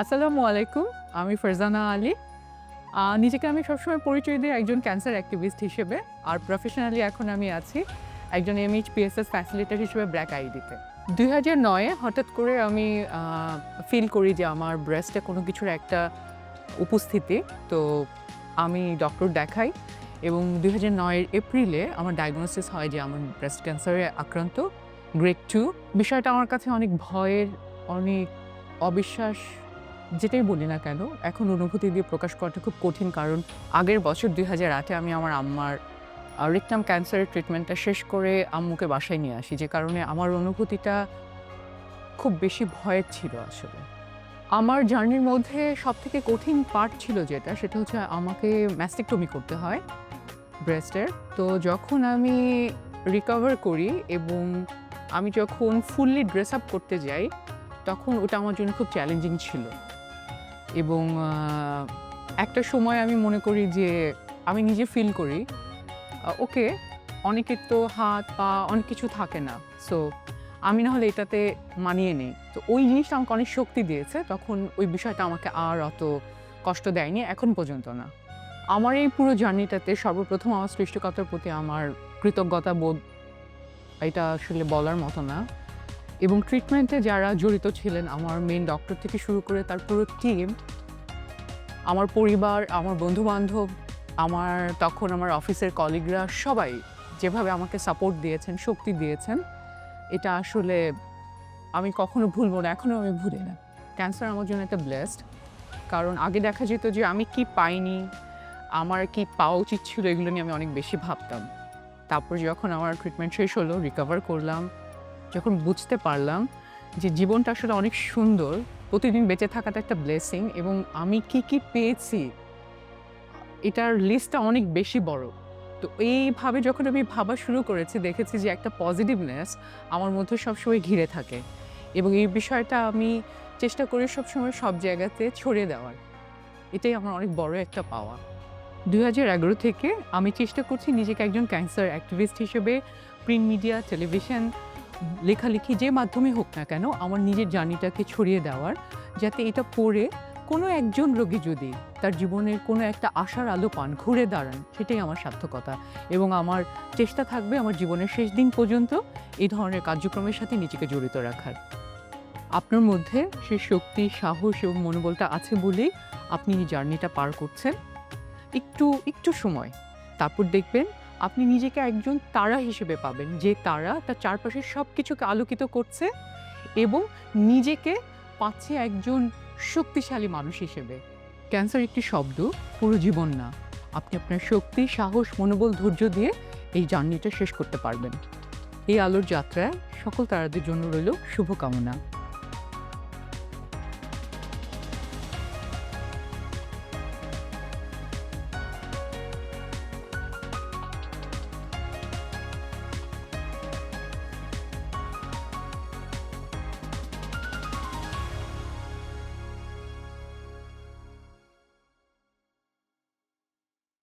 আসসালামু আলাইকুম, আমি ফারজানা আলী। নিজেকে আমি সবসময় পরিচয় দিই একজন ক্যান্সার অ্যাক্টিভিস্ট হিসেবে, আর প্রফেশনালি এখন আমি আছি একজন এমএইচ পিএসএস ফ্যাসিলিটার হিসেবে ব্র্যাক আইডিতে দুই হাজার নয়ে হঠাৎ করে আমি ফিল করি যে আমার ব্রেস্টে কোনো কিছুর একটা উপস্থিতি, তো আমি ডক্টর দেখাই এবং দুই হাজার নয়ের এপ্রিলে আমার ডায়াগনোসিস হয় যে আমার ব্রেস্ট ক্যান্সারে আক্রান্ত গ্রেড টু বিষয়টা আমার কাছে অনেক ভয়ের, অনেক অবিশ্বাস যেটাই বলি না কেন, এখন অনুভূতি দিয়ে প্রকাশ করাটা খুব কঠিন কারণ আগের বছর দুই হাজার আটে আমি আমার আম্মার রিকটাম ক্যান্সারের ট্রিটমেন্টটা শেষ করে আম্মুকে বাসায় নিয়ে আসি, যে কারণে আমার অনুভূতিটা খুব বেশি ভয়ের ছিল আসলে। আমার জার্নির মধ্যে সব থেকে কঠিন পার্ট ছিল যেটা, সেটা হচ্ছে আমাকে ম্যাস্টেকটমি করতে হয় ব্রেস্টের তো যখন আমি রিকভার করি এবং আমি যখন ফুললি ড্রেস আপ করতে যাই, তখন ওটা আমার জন্য খুব চ্যালেঞ্জিং ছিল। এবং একটা সময় আমি মনে করি যে আমি নিজে ফিল করি ওকে অনেকের তো হাত পা অনেক কিছু থাকে না সো আমি না হলে এটাতে মানিয়ে নেই। তো ওই জিনিসটা আমাকে অনেক শক্তি দিয়েছে, তখন ওই বিষয়টা আমাকে আর অত কষ্ট দেয়নি, এখন পর্যন্ত না। আমার এই পুরো জার্নিটাতে সর্বপ্রথম আমার সৃষ্টিকর্তার প্রতি আমার কৃতজ্ঞতা বোধ, এটা আসলে বলার মতো না। এবং ট্রিটমেন্টে যারা জড়িত ছিলেন, আমার মেন ডক্টর থেকে শুরু করে তার পুরো টিম আমার পরিবার, আমার বন্ধু বান্ধব আমার তখন আমার অফিসের কলিগরা সবাই যেভাবে আমাকে সাপোর্ট দিয়েছেন, শক্তি দিয়েছেন, এটা আসলে আমি কখনো ভুলবো না এখনও আমি ভুলি না। ক্যান্সার আমার জন্য একটা ব্লেসড কারণ আগে দেখা যেত যে আমি কি পাইনি, আমার কি পাওয়া উচিত ছিল, এগুলো নিয়ে আমি অনেক বেশি ভাবতাম। তারপর যখন আমার ট্রিটমেন্ট শেষ হলো রিকভার করলাম যখন বুঝতে পারলাম যে জীবনটা আসলে অনেক সুন্দর, প্রতিদিন বেঁচে থাকাটা একটা ব্লেসিং এবং আমি কি কি পেয়েছি, এটার লিস্টটা অনেক বেশি বড়। তো এইভাবে যখন আমি ভাবা শুরু করেছি, দেখেছি যে একটা পজিটিভনেস আমার মধ্যে সবসময় ঘিরে থাকে এবং এই বিষয়টা আমি চেষ্টা করি সবসময় সব জায়গাতে ছড়িয়ে দেওয়ার। এটাই আমার অনেক বড় একটা পাওয়া। দু হাজার এগারো থেকে আমি চেষ্টা করছি নিজেকে একজন ক্যান্সার অ্যাক্টিভিস্ট হিসেবে প্রিন্ট মিডিয়া টেলিভিশন লেখালেখি যে মাধ্যমে হোক না কেন, আমার নিজের জার্নিটাকে ছড়িয়ে দেওয়ার, যাতে এটা পড়ে কোনো একজন রোগী যদি তার জীবনের কোনো একটা আশার আলো পান, ঘুরে দাঁড়ান, সেটাই আমার সার্থকতা। এবং আমার চেষ্টা থাকবে আমার জীবনের শেষ দিন পর্যন্ত এই ধরনের কার্যক্রমের সাথে নিজেকে জড়িত রাখার। আপনার মধ্যে সেই শক্তি, সাহস এবং মনোবলটা আছে বলেই আপনি এই জার্নিটা পার করছেন। একটু একটু সময়, তারপর দেখবেন আপনি নিজেকে একজন তারা হিসেবে পাবেন। যে তারা তার চারপাশের সব কিছুকে আলোকিত করছে এবং নিজেকে পাচ্ছে একজন শক্তিশালী মানুষ হিসেবে। ক্যান্সার একটি শব্দ, পুরো জীবন না। আপনি আপনার শক্তি, সাহস, মনোবল, ধৈর্য দিয়ে এই জার্নিটা শেষ করতে পারবেন। এই আলোর যাত্রায় সকল তারাদের জন্য রইল শুভকামনা।